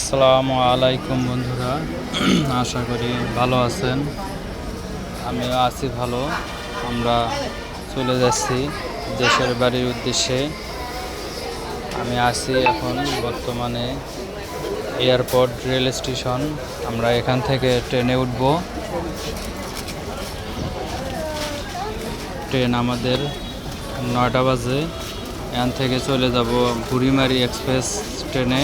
আসসালামু আলাইকুম বন্ধুরা। আশা করি ভালো আছেন। আমিও আছি ভালো। আমরা চলে যাচ্ছি দেশের বাড়ির উদ্দেশ্যে। আমি আছি এখন বর্তমানে এয়ারপোর্ট রেল স্টেশন। আমরা এখান থেকে ট্রেনে উঠব। ট্রেন আমাদের নয়টা বাজে। এখান থেকে চলে যাব বুড়িমারি এক্সপ্রেস ট্রেনে।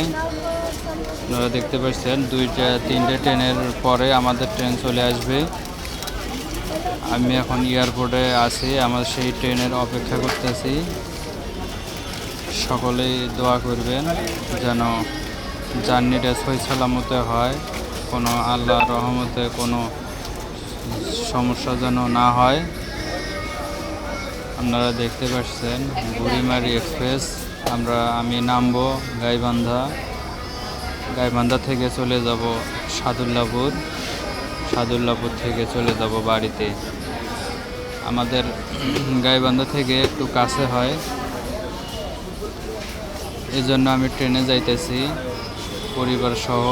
আপনারা দেখতে পাচ্ছেন, দুইটা, তিনটে ট্রেনের পরে আমাদের ট্রেন চলে আসবে। আমি এখন এয়ারপোর্টে আছি, আমার সেই ট্রেনের অপেক্ষা করতেছি। সকলেই দোয়া করবেন যেন জার্নিটা সই সালামতে হয়, কোনো আল্লাহ রহমতে কোনো সমস্যা যেন না হয়। আপনারা দেখতে পাচ্ছেন, বুড়িমারি এক্সপ্রেস, আমরা, আমি নামবো গাইবান্ধা। গাইবান্ধা থেকে চলে যাব সাদুল্লাপুর। সাদুল্লাপুর থেকে চলে যাব বাড়িতে। আমাদের গাইবান্ধা থেকে একটু কাছে হয়। এই জন্য আমি ট্রেনে যাইতেছি। পরিবার সহ।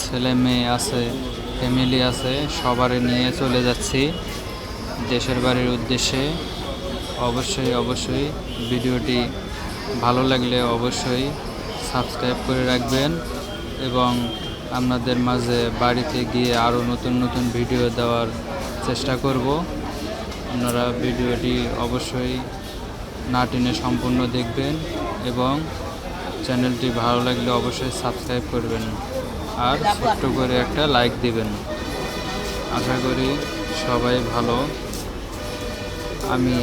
ছেলে মেয়ে আছে, ফ্যামিলি আছে, সবারে নিয়ে চলে যাচ্ছি দেশের বাড়ির উদ্দেশ্যে। অবশ্যই অবশ্যই ভিডিওটি ভালো লাগলে অবশ্যই সাবস্ক্রাইব করে রাখবেন এবং আপনাদের মাঝে বাড়িতে গিয়ে আরও নতুন নতুন ভিডিও দেওয়ার চেষ্টা করব। আপনারা ভিডিওটি অবশ্যই না টেনে সম্পূর্ণ দেখবেন এবং চ্যানেলটি ভালো লাগলে অবশ্যই সাবস্ক্রাইব করবেন আর ছোট্ট করে একটা লাইক দিবেন। আশা করি সবাই ভালো। আমি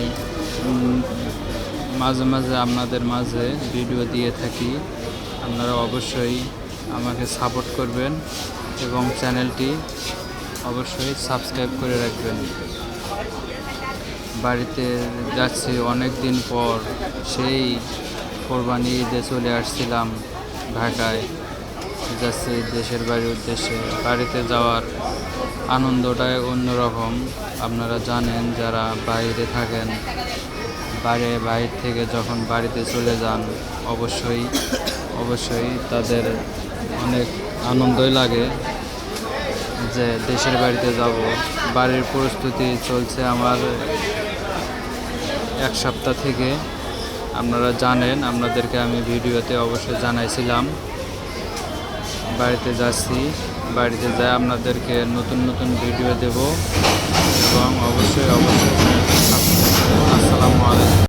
মাঝে মাঝে আপনাদের মাঝে ভিডিও দিয়ে থাকি। আপনারা অবশ্যই আমাকে সাপোর্ট করবেন এবং চ্যানেলটি অবশ্যই সাবস্ক্রাইব করে রাখবেন। বাড়িতে যাচ্ছি অনেক দিন পর, সেই কোরবানি ঈদে চলে আসছিলাম ঢাকায়। যাচ্ছি দেশের বাড়ির উদ্দেশ্যে। বাড়িতে যাওয়ার আনন্দটাই অন্যরকম। আপনারা জানেন যারা বাইরে থাকেন, বাইরে বাইরে থেকে যখন বাড়িতে চলে যান, অবশ্যই অবশ্যই তাদের অনেক আনন্দই লাগে যে দেশের বাড়িতে যাব। বাড়ির প্রস্তুতি চলছে আমার এক সপ্তাহ থেকে। আপনারা জানেন, আপনাদেরকে আমি ভিডিওতে অবশ্যই জানাইছিলাম। বাড়িতে যাচ্ছি, বাড়িতে যাই আপনাদেরকে নতুন নতুন ভিডিও দেব এবং অবশ্যই অবশ্যই আসসালামু আলাইকুম।